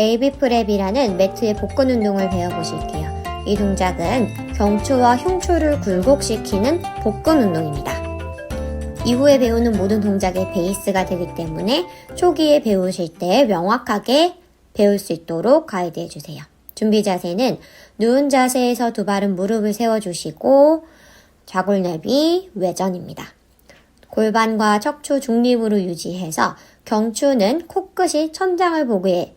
AB 프랩이라는 매트의 복근 운동을 배워보실게요. 이 동작은 경추와 흉추를 굴곡시키는 복근 운동입니다. 이후에 배우는 모든 동작의 베이스가 되기 때문에 초기에 배우실 때 명확하게 배울 수 있도록 가이드해 주세요. 준비 자세는 누운 자세에서 두 발은 무릎을 세워주시고 좌골 내비 외전입니다. 골반과 척추 중립으로 유지해서 경추는 코끝이 천장을 보게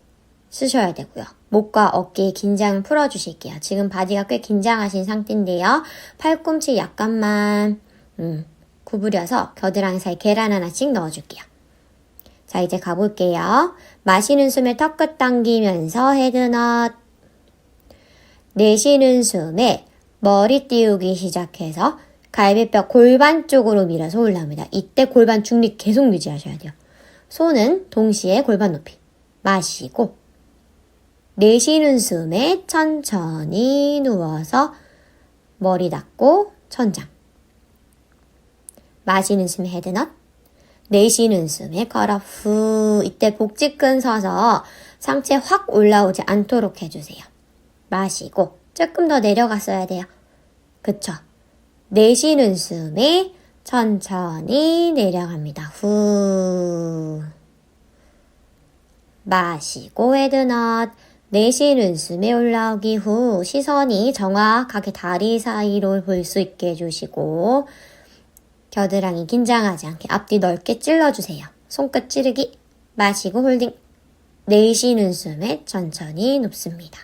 쓰셔야 되고요. 목과 어깨의 긴장을 풀어주실게요. 지금 바디가 꽤 긴장하신 상태인데요. 팔꿈치 약간만 음, 구부려서 겨드랑이 사이 계란 하나씩 넣어줄게요. 자, 이제 가볼게요. 마시는 숨에 턱 끝 당기면서 헤드넛. 내쉬는 숨에 머리 띄우기 시작해서 갈비뼈 골반 쪽으로 밀어서 올라옵니다. 이때 골반 중립 계속 유지하셔야 돼요. 손은 동시에 골반 높이. 마시고 내쉬는 숨에 천천히 누워서 머리 닫고 천장. 마시는 숨에 헤드넛. 내쉬는 숨에 걸어 후. 이때 복직근 서서 상체 확 올라오지 않도록 해주세요. 마시고 조금 더 내려갔어야 돼요. 그쵸? 내쉬는 숨에 천천히 내려갑니다. 후. 마시고 헤드넛. 내쉬는 숨에 올라오기 후 시선이 정확하게 다리 사이로 볼 수 있게 해주시고 겨드랑이 긴장하지 않게 앞뒤 넓게 찔러주세요. 손끝 찌르기. 마시고 홀딩. 내쉬는 숨에 천천히 눕습니다.